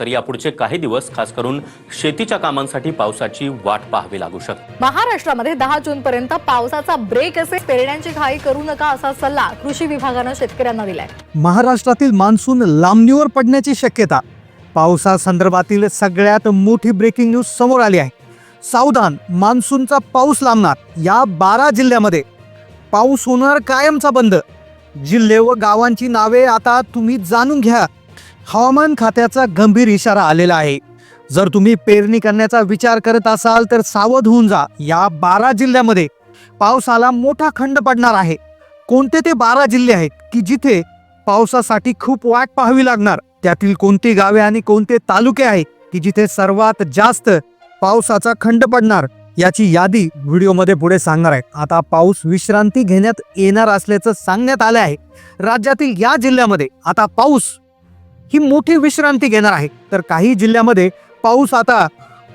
तर यापुढचे काही दिवस खास करून शेतीच्या कामांसाठी पावसाची वाट पाहावी लागू शकते. महाराष्ट्रामध्ये दहा जून पर्यंत पावसाचा ब्रेक असे पेरण्यांची घाई करू नका असा सल्ला कृषी विभागानं शेतकऱ्यांना दिलाय. महाराष्ट्रातील मान्सून लांबणीवर पडण्याची शक्यता. पावसासंदर्भातील सगळ्यात मोठी ब्रेकिंग न्यूज समोर आली आहे. सावधान मान्सूनचा पाऊस लांबणार या बारा जिल्ह्यामध्ये. पाऊस होणार कायमचा बंद. जिल्हे व गावांची नावे आता तुम्ही जाणून घ्या. हवामान खात्याचा गंभीर इशारा आलेला आहे. जर तुम्ही पेरणी करण्याचा विचार करत असाल तर सावध होऊन जा. या बारा जिल्ह्यामध्ये पावसाला मोठा खंड पडणार आहे. कोणते ते बारा जिल्हे आहेत की जिथे पावसासाठी खूप वाट पाहावी लागणार? त्यातील कोणती गावे आणि कोणते तालुके आहेत की जिथे सर्वात जास्त पावसाचा खंड पडणार? याची यादी व्हिडिओमध्ये पुढे सांगणार आहे. आता पाऊस विश्रांती घेण्यात येणार असल्याचं सांगण्यात आलं आहे. राज्यातील या जिल्ह्यामध्ये आता पाऊस ही मोठी विश्रांती घेणार आहे. तर काही जिल्ह्यामध्ये पाऊस आता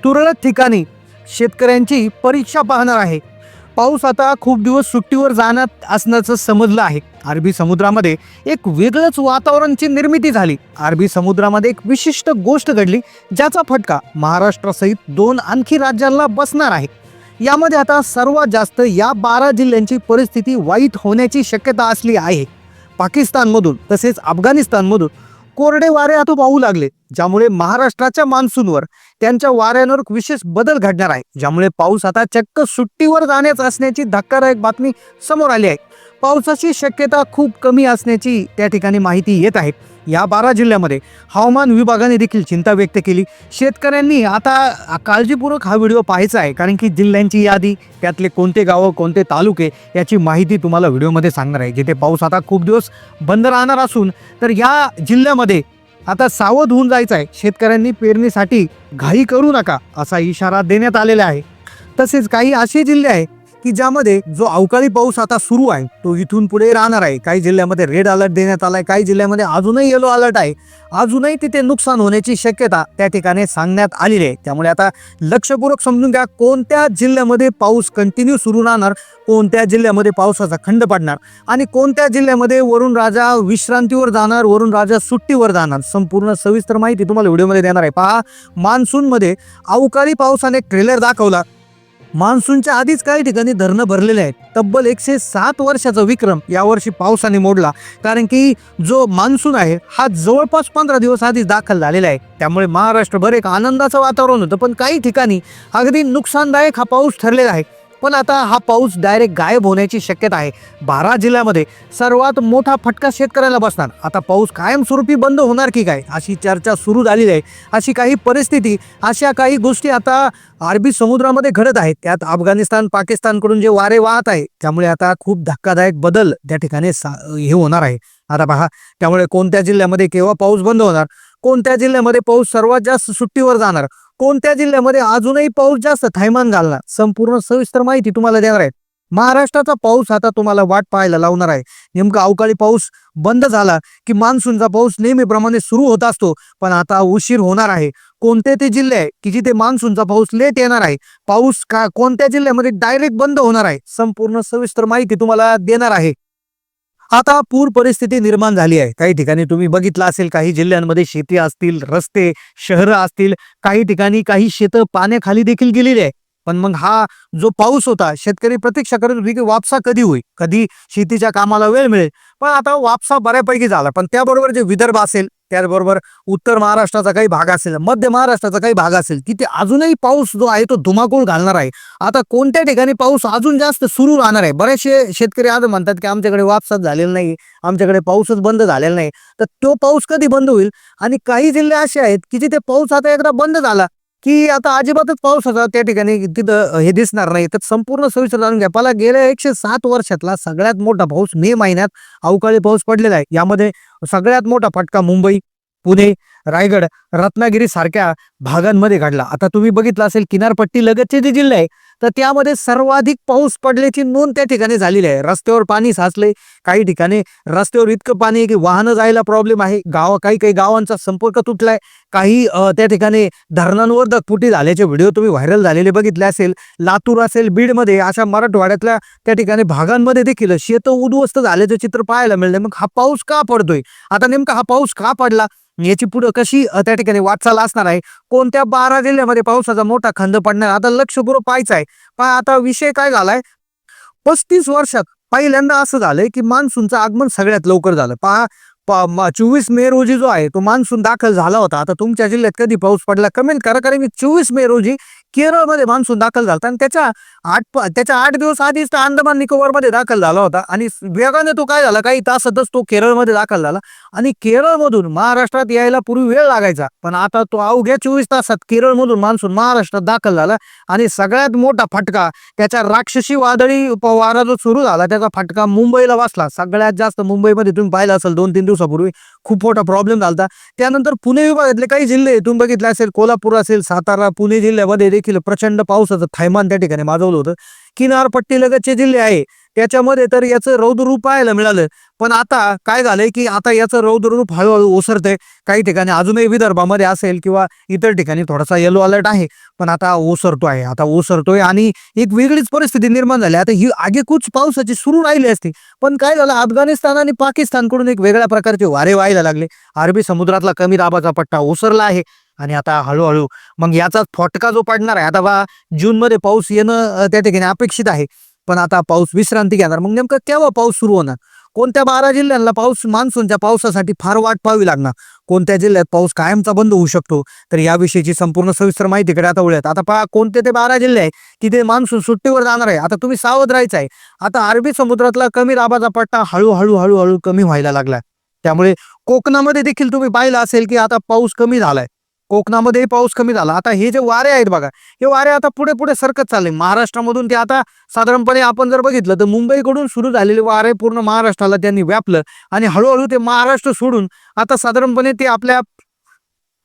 तुरळक ठिकाणी शेतकऱ्यांची परीक्षा पाहणार आहे. पाऊस आता खूप दिवस सुट्टीवर जाण्यात असण्याचं समजलं आहे. अरबी समुद्रामध्ये एक वेगळंच वातावरणची निर्मिती झाली. अरबी समुद्रामध्ये एक विशिष्ट गोष्ट घडली ज्याचा फटका महाराष्ट्रासहित दोन आणखी राज्यांना बसणार आहे. यामध्ये आता सर्वात जास्त या बारा जिल्ह्यांची परिस्थिती वाईट होण्याची शक्यता असली आहे. पाकिस्तानमधून तसेच अफगाणिस्तानमधून कोरडे वारे आता वाहू लागले ज्यामुळे महाराष्ट्राच्या मान्सूनवर त्यांच्या वाऱ्यांवर विशेष बदल घडणार आहे ज्यामुळे पाऊस आता चक्क सुट्टीवर जाण्याच असण्याची धक्कादायक बातमी समोर आली आहे. पावसाची शक्यता खूप कमी असण्याची त्या ठिकाणी माहिती येत आहे. या बारा जिल्ह्यामध्ये हवामान विभागाने देखील चिंता व्यक्त केली. शेतकऱ्यांनी आता काळजीपूर्वक हा व्हिडिओ पाहायचा आहे. कारण की जिल्ह्यांची यादी त्यातले कोणते गावं कोणते तालुके याची माहिती तुम्हाला व्हिडिओमध्ये सांगणार आहे. जिथे पाऊस आता खूप दिवस बंद राहणार असून तर या जिल्ह्यामध्ये आता सावध होऊन जायचं आहे. शेतकऱ्यांनी पेरणीसाठी घाई करू नका असा इशारा देण्यात आलेला आहे. तसेच काही असे जिल्हे आहे की ज्यामध्ये जो अवकाळी पाऊस आता सुरू आहे तो इथून पुढे राहणार आहे. काही जिल्ह्यामध्ये रेड अलर्ट देण्यात आला आहे काही जिल्ह्यामध्ये अजूनही येलो अलर्ट आहे. अजूनही तिथे नुकसान होण्याची शक्यता त्या ठिकाणी सांगण्यात आलेली आहे. त्यामुळे आता लक्षपूर्वक समजून घ्या कोणत्या जिल्ह्यामध्ये पाऊस कंटिन्यू सुरू राहणार कोणत्या जिल्ह्यामध्ये पावसाचा खंड पडणार आणि कोणत्या जिल्ह्यामध्ये वरुण राजा विश्रांतीवर जाणार वरुण राजा सुट्टीवर जाणार. संपूर्ण सविस्तर माहिती तुम्हाला व्हिडिओमध्ये देणार आहे. पहा मान्सूनमध्ये अवकाळी पावसाने ट्रेलर दाखवला. मान्सूनच्या आधीच काही ठिकाणी धरणं भरलेले आहेत. तब्बल एकशे सात वर्षाचा विक्रम यावर्षी पावसाने मोडला. कारण की जो मान्सून आहे हा जवळपास पंधरा दिवस आधीच दाखल झालेला आहे. त्यामुळे महाराष्ट्रभर एक आनंदाचं वातावरण होतं. पण काही ठिकाणी अगदी नुकसानदायक हा पाऊस ठरलेला आहे. पण आता हा पाऊस डायरेक्ट गायब होण्याची शक्यता आहे. बारा जिल्ह्यामध्ये सर्वात मोठा फटका शेतकऱ्याला बसणार. आता पाऊस कायमस्वरूपी बंद होणार की काय? अशी चर्चा सुरू झालेली आहे. अशी काही परिस्थिती अशा काही गोष्टी आता अरबी समुद्रामध्ये घडत आहेत. त्यात अफगाणिस्तान पाकिस्तानकडून जे वारे वाहत आहे त्यामुळे आता खूप धक्कादायक बदल त्या ठिकाणी सा हे होणार आहे. आता पहा त्यामुळे कोणत्या जिल्ह्यामध्ये केव्हा पाऊस बंद होणार? कोणत्या जिल्ह्यामध्ये पाऊस सर्वात जास्त सुट्टीवर जाणार? कोणत्या जिल्ह्यामध्ये अजूनही पाऊस जास्त थैमान घालणार? संपूर्ण सविस्तर माहिती तुम्हाला देणार आहे. महाराष्ट्राचा पाऊस आता तुम्हाला वाट पाहायला लावणार आहे. नेमका अवकाळी पाऊस बंद झाला की मान्सूनचा पाऊस नेहमीप्रमाणे सुरू होत असतो पण आता उशीर होणार आहे. कोणते ते जिल्हे आहे की जिथे मान्सूनचा पाऊस लेट येणार आहे? पाऊस का कोणत्या जिल्ह्यामध्ये डायरेक्ट बंद होणार आहे? संपूर्ण सविस्तर माहिती तुम्हाला देणार आहे. आता पूर परिस्थिती निर्माण झाली आहे. काही ठिकाणी तुम्ही बघितलं असेल काही जिल्ह्यांमध्ये शेती असतील रस्ते शहरं असतील काही ठिकाणी काही शेतं पाण्याखाली देखील गेलेली आहे पण मग हा जो पाऊस होता शेतकरी प्रतीक्षा करत होती की वापसा कधी होईल? कधी शेतीच्या कामाला वेळ मिळेल? पण आता वापसा बऱ्यापैकी झाला. पण त्याबरोबर जे विदर्भ असेल त्याचबरोबर उत्तर महाराष्ट्राचा काही भाग असेल मध्य महाराष्ट्राचा काही भाग असेल तिथे अजूनही पाऊस जो आहे तो धुमाकूळ घालणार आहे. आता कोणत्या ठिकाणी पाऊस अजून जास्त सुरू राहणार आहे? बरेचसे शेतकरी आज म्हणतात की आमच्याकडे वापसात झालेला नाही आमच्याकडे पाऊसच बंद झालेला नाही. तर तो पाऊस कधी बंद होईल? आणि काही जिल्हे असे आहेत की जिथे पाऊस आता एकदा बंद झाला की आता अजिबातच पाऊस होता त्या ठिकाणी तिथं हे दिसणार नाही. तर संपूर्ण सविस्तर जाणून घ्या. मला गेल्या एकशे सात वर्षातला सगळ्यात मोठा पाऊस मे महिन्यात अवकाळी पाऊस पडलेला आहे. यामध्ये सगळ्यात मोठा फटका मुंबई पुणे रायगड रत्नागिरी सारख्या भागांमध्ये घडला. आता तुम्ही बघितलं असेल किनारपट्टी लगतचे जे जिल्हे आहे तर त्यामध्ये सर्वाधिक पाऊस पडल्याची नोंद त्या ठिकाणी झालेली आहे. रस्त्यावर पाणी साचले काही ठिकाणी रस्त्यावर इतकं पाणी आहे की वाहनं जायला प्रॉब्लेम आहे. गाव काही काही गावांचा संपर्क तुटलाय. काही त्या ठिकाणी धरणांवर दगफुटी झाल्याचे व्हिडिओ तुम्ही व्हायरल झालेले बघितले असेल. लातूर असेल बीडमध्ये अशा मराठवाड्यातल्या त्या ठिकाणी भागांमध्ये देखील शेतं उद्ध्वस्त झाल्याचं चित्र पाहायला मिळलं मग हा पाऊस का पडतोय? आता नेमका हा पाऊस का पडला? याची पुढं कशी त्या ठिकाणी वाटचाल असणार आहे? कोणत्या बारा जिल्ह्यामध्ये पावसाचा मोठा खंड पडणार? आता लक्षपूर्वक पाहायचं आहे. पण आता विषय काय झालाय? पस्तीस वर्षात पहिल्यांदा असं झालंय की मान्सूनचं आगमन सगळ्यात लवकर झालं. पहा चोवीस मे रोजी जो आहे तो मान्सून दाखल झाला होता. आता तुमच्या जिल्ह्यात कधी पाऊस पडला? कमेंट करा कारण मी चोवीस मे रोजी केरळमध्ये मान्सून दाखल झाला आणि त्याच्या आठ त्याच्या आठ दिवस आधीच तो अंदमान निकोबारमध्ये दाखल झाला होता. आणि वेगाने तो काय झाला काही तासातच तो केरळमध्ये दाखल झाला. आणि केरळमधून महाराष्ट्रात यायला पूर्वी वेळ लागायचा पण आता तो अवघ्या चोवीस तासात केरळमधून मान्सून महाराष्ट्रात दाखल झाला. आणि सगळ्यात मोठा फटका त्याच्या राक्षसी वादळी वारा जो सुरू झाला त्याचा फटका मुंबईला बसला. सगळ्यात जास्त मुंबईमध्ये तुम्ही पाहिलं असेल दोन तीन दिवसापूर्वी खूप मोठा प्रॉब्लेम झाला त्यानंतर पुणे विभागातले काही जिल्हे तुम्ही बघितले असेल कोल्हापूर असेल सातारा पुणे जिल्ह्यामध्ये देखील प्रचंड पावसाचं थैमान त्या ठिकाणी माजवलं होतं. किनारपट्टीलगतचे जिल्हे आहे. त्याच्यामध्ये तर याचं रौद्ररूप पाहायला मिळालं. पण आता काय झालंय की आता याचं रौद्ररूप हळूहळू ओसरतंय. काही ठिकाणी अजूनही विदर्भामध्ये असेल किंवा इतर ठिकाणी थोडासा येलो अलर्ट आहे. पण आता ओसरतो आहे. आता ओसरतोय आणि एक वेगळीच परिस्थिती निर्माण झाली. आता ही आगेकूच पावसाची सुरू राहिली असती. पण काय झालं? अफगाणिस्तान आणि पाकिस्तानकडून एक वेगळ्या प्रकारचे वारे व्हायला लागले. अरबी समुद्रातला कमी दाबाचा पट्टा ओसरला आहे. आणि आता हळूहळू मग याचा फटका जो पडणार आहे आता बा जूनमध्ये पाऊस येणं त्या ठिकाणी अपेक्षित आहे. पण आता पाऊस विश्रांती घेणार. मग नेमकं केव्हा पाऊस सुरू होणार? कोणत्या बारा जिल्ह्यांना पाऊस मान्सूनच्या पावसासाठी फार वाट पाहावी लागणार? कोणत्या जिल्ह्यात पाऊस कायमचा बंद होऊ शकतो? तर याविषयीची संपूर्ण सविस्तर माहितीकडे आता वळूयात. आता पहा कोणते ते बारा जिल्हे आहे तिथे मान्सून सुट्टीवर जाणार आहे. आता तुम्ही सावध राहायचं आहे. आता अरबी समुद्रातला कमी दाबाचा पट्टा हळूहळू हळूहळू कमी व्हायला लागला त्यामुळे कोकणामध्ये देखील तुम्ही पाहिलं असेल की आता पाऊस कमी झालाय. कोकणामध्येही पाऊस कमी झाला. आता हे जे वारे आहेत बघा हे वारे आता पुढे पुढे सरकत चालले. महाराष्ट्रामधून ते आता साधारणपणे आपण जर बघितलं तर मुंबईकडून सुरू झालेले वारे पूर्ण महाराष्ट्राला त्यांनी व्यापलं आणि हळूहळू ते महाराष्ट्र सोडून आता साधारणपणे ते आपल्या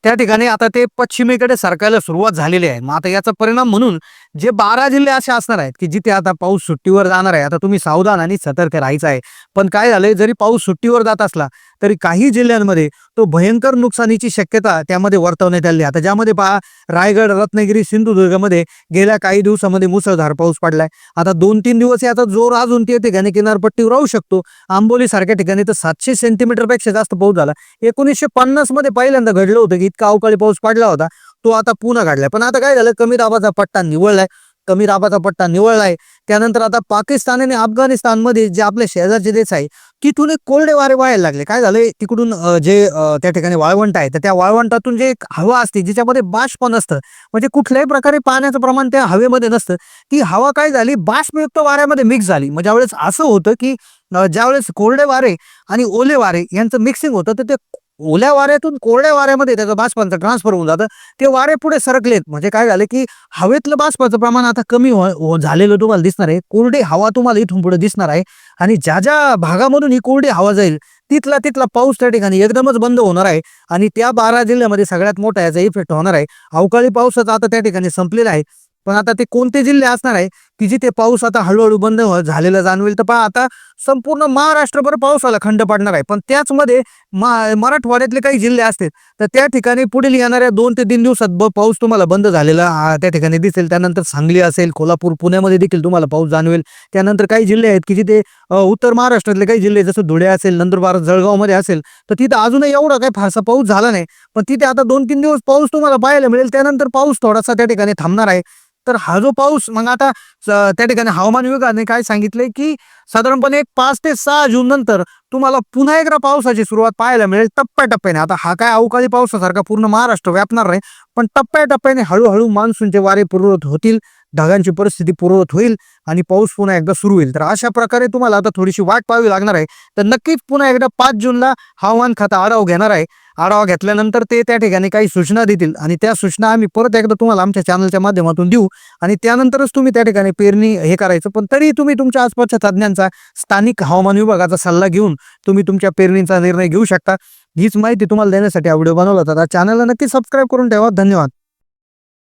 त्या ठिकाणी आता ते पश्चिमेकडे सरकायला सुरुवात झालेली आहे. मग आता याचा परिणाम म्हणून जे बारा जिल्हे असे असणार आहेत की जिथे आता पाऊस सुट्टीवर जाणार आहे. आता तुम्ही सावधान आणि सतर्क राहायचं आहे. पण काय झालंय जरी पाऊस सुट्टीवर जात असला तरी काही जिल्ह्यांमध्ये तो भयंकर नुकसानीची शक्यता त्यामध्ये वर्तवण्यात आली आहे. आता ज्यामध्ये पहा रायगड रत्नागिरी सिंधुदुर्गमध्ये गेल्या काही दिवसामध्ये मुसळधार पाऊस पडलाय. आता दोन तीन दिवस याचा जोर अजून ते ठिकाणी किनारपट्टीवर राहू शकतो. आंबोली सारख्या ठिकाणी तर सातशे सेंटीमीटरपेक्षा जास्त पाऊस झाला. एकोणीसशे पन्नासमध्ये पहिल्यांदा घडलं होतं की इतका अवकाळी पाऊस पडला होता. तो आता पुन्हा काढलाय. पण आता काय झालं? कमी दाबाचा पट्टा निवळलाय. कमी दाबाचा पट्टा निवळलाय. त्यानंतर आता पाकिस्तान आणि अफगाणिस्तानमध्ये जे आपले शेजारचे देश आहे तिथून एक कोरडे वारे व्हायला लागले. काय झालंय? तिकडून जे त्या ठिकाणी वाळवंट आहे तर त्या वाळवंटातून जे एक हवा असते जिच्यामध्ये बाष्प नसतं म्हणजे कुठल्याही प्रकारे पाण्याचं प्रमाण त्या हवेमध्ये नसतं ती हवा काय झाली? बाष्पयुक्त वाऱ्यामध्ये मिक्स झाली. मग ज्यावेळेस असं होतं की ज्यावेळेस कोरडे वारे आणि ओले वारे यांचं मिक्सिंग होतं तर ते ओल्या वाऱ्यातून कोरड्या वाऱ्यामध्ये त्याचं बाष्पांचं ट्रान्सफर होऊन जातं. ते वारे पुढे सरकलेत. म्हणजे काय झालं की हवेतलं बाष्पाचं प्रमाण आता कमी हो- हो- झालेलं तुम्हाला दिसणार आहे. कोरडी हवा तुम्हाला इथून पुढे दिसणार आहे. आणि ज्या ज्या भागामधून ही कोरडी हवा जाईल तिथला तिथला पाऊस त्या ठिकाणी एकदमच बंद होणार आहे. आणि त्या बारा जिल्ह्यामध्ये सगळ्यात मोठा याचा इफेक्ट होणार आहे. अवकाळी पावसाचा आता त्या ठिकाणी संपलेला आहे. पण आता ते कोणते जिल्हे असणार आहे की जिथे पाऊस आता हळूहळू बंद झालेलं झालेला जाणवेल तर पहा आता संपूर्ण महाराष्ट्रभर पावसाला खंड पडणार आहे. पण त्याचमध्ये मा मराठवाड्यातले काही जिल्हे असतील तर त्या ठिकाणी पुढील येणाऱ्या दोन ते तीन दिवसात ब पाऊस तुम्हाला बंद झालेला त्या ठिकाणी दिसेल. त्यानंतर सांगली असेल कोल्हापूर पुण्यामध्ये देखील तुम्हाला पाऊस जाणवेल. त्यानंतर काही जिल्हे आहेत की जिथे उत्तर महाराष्ट्रातले काही जिल्हे जसं धुळे असेल नंदुरबार जळगावमध्ये असेल तर तिथं अजूनही एवढा काही फारसा पाऊस झाला नाही. पण तिथे आता दोन तीन दिवस पाऊस तुम्हाला पाहायला मिळेल. त्यानंतर पाऊस थोडासा त्या ठिकाणी थांबणार आहे. तर हा जो पाऊस मग आता स- त्या ठिकाणी हवामान विभागाने काय सांगितलंय की साधारणपणे एक पाच ते सहा जून नंतर तुम्हाला पुन्हा एकदा पावसाची सुरुवात पाहायला मिळेल टप्प्याटप्प्याने. आता हा काय अवकाळी पावसासारखा पूर्ण महाराष्ट्र व्यापणार नाही पण टप्प्याटप्प्याने हळूहळू मान्सूनचे वारे पूर्वत होतील. ढगांची परिस्थिती पूर्वत होईल आणि पाऊस पुन्हा एकदा सुरू होईल. तर अशा प्रकारे तुम्हाला आता थोडीशी वाट पाहावी लागणार आहे. तर नक्कीच पुन्हा एकदा पाच जूनला हवामान खातं आढावा घेणार आहे. आढावा घेतल्यानंतर ते त्या ठिकाणी काही सूचना देतील आणि त्या सूचना आम्ही परत एकदा तुम्हाला आमच्या चॅनलच्या माध्यमातून देऊ आणि त्यानंतरच तुम्ही त्या ठिकाणी पेरणी हे करायचं. पण तरी तुम्ही तुमच्या आसपासच्या तज्ज्ञांचा स्थानिक हवामान विभागाचा सल्ला घेऊन तुम्ही तुमच्या पेरणीचा निर्णय घेऊ शकता. हीच माहिती तुम्हाला देण्यासाठी हा व्हिडिओ बनवला होता. चॅनलला नक्की सबस्क्राईब करून ठेवा. धन्यवाद.